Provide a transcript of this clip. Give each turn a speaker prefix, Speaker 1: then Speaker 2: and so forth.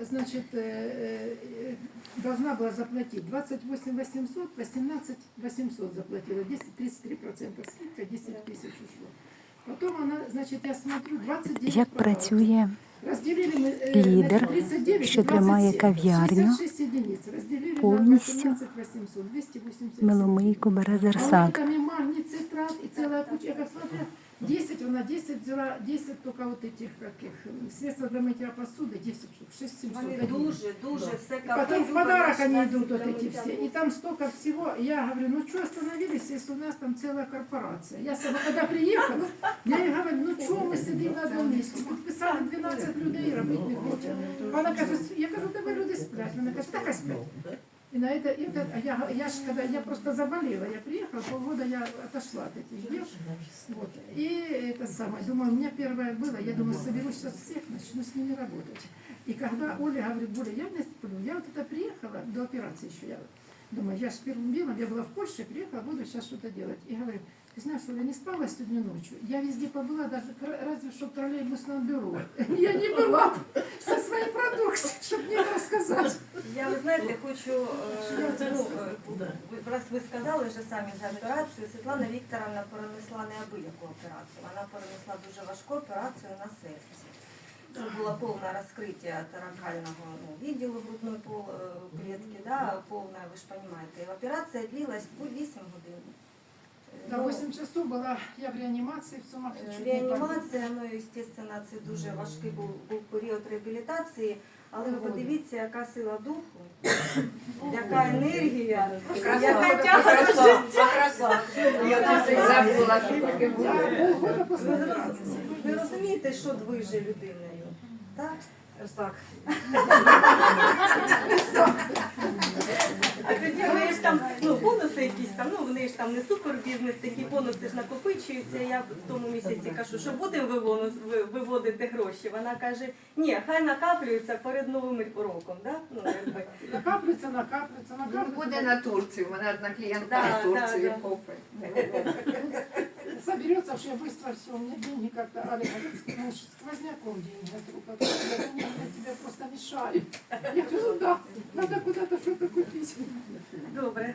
Speaker 1: значит, э, э, должна была заплатить 28 800, 18 800 заплатила, 10, 33% скидка, 10 тысяч ушло. Потом она, значит, я смотрю, 29
Speaker 2: Як
Speaker 1: подарков.
Speaker 2: працює
Speaker 1: Разделили мы, э,
Speaker 2: лідер,
Speaker 1: значит, 39
Speaker 2: що
Speaker 1: и
Speaker 2: тримає
Speaker 1: 27,
Speaker 2: кав'ярню,
Speaker 1: 66 единиц. Разделили на
Speaker 2: повністю
Speaker 1: 18 800, 287.
Speaker 2: Миломийку бере
Speaker 1: А
Speaker 2: Зерсак.
Speaker 1: там и магний, цитрат, и целая куча. Я как смотрю, 10, она 10 взяла, 10 только вот этих, каких, м, средства для мытья посуды, 10 штук, 6 700.
Speaker 3: Вони
Speaker 1: один.
Speaker 3: дуже, дуже все
Speaker 1: И Потом в
Speaker 3: капець,
Speaker 1: подарок
Speaker 3: вони
Speaker 1: они
Speaker 3: ж
Speaker 1: идут,
Speaker 3: для
Speaker 1: вот эти
Speaker 3: миття
Speaker 1: все. И
Speaker 3: посуди.
Speaker 1: там столько всего. Я говорю, ну что остановились, если у нас там целая корпорация? Я сама, когда приехала, я ей говорю, ну что мы сидим на одном месте? Підписали 12 людей, робити не хочуть. Вона каже, я кажу, тебе люди сплять. Вона каже, так а сплять. И на это, и это а я, я ж когда я просто заболела, я приехала, полгода я отошла от этих дел. Вот. И это самое, думаю, у меня первое было, я думаю, соберу сейчас всех, начну с ними работать. И когда Оля говорит, Боля, я не сплю, я вот это приехала, до операции еще я думаю, я же первым делом, я была в Польше, приехала, буду сейчас что-то делать. И говорю, ты знаешь, Оля, не спала сегодня ночью, я везде побыла, даже кра- разве что в троллейбусном бюро. Я не была продукцией, чтобы мне рассказать.
Speaker 3: Я, ви знаєте, хочу, е, ну, е, раз ви сказали вже самі за операцію, Світлана Вікторовна перенесла неабияку операцію. Вона перенесла дуже важку операцію на серці. Це було повне розкриття таракального ну, відділу грудної пол, е, клітки, да, повне, ви ж розумієте. Операція длилась 8 годин. Е,
Speaker 1: На
Speaker 3: ну,
Speaker 1: 8 часов была я в реанимации, в сумах
Speaker 3: Е, Реанімація, ну звісно, це дуже важкий був, був період реабілітації, але ви подивіться, яка сила духу, яка енергія, яка тяга до життя.
Speaker 4: Забула, що таке було.
Speaker 1: Полгода
Speaker 3: Ви розумієте, що движе людиною? Так? Так. А тоді вони ж там, ну, бонуси якісь ж там не супер бізнес, такі бонуси ж накопичуються. Я в тому місяці кажу, що будемо виводити гроші. Вона каже, ні, хай накаплюються перед новим роком. Да? Ну, якби.
Speaker 1: Накапливается, накапливается,
Speaker 4: Ну,
Speaker 1: накапливается.
Speaker 4: буде на Турцію. У мене одна клієнтка
Speaker 3: Да,
Speaker 4: на Турцію.
Speaker 1: Соберется, что я быстро все, у меня деньги как-то, говорит, ну, сквозняком деньги от рук. Тебе просто мешаю. Я говорю, ну да, надо куда-то что-то купить.
Speaker 3: Добре.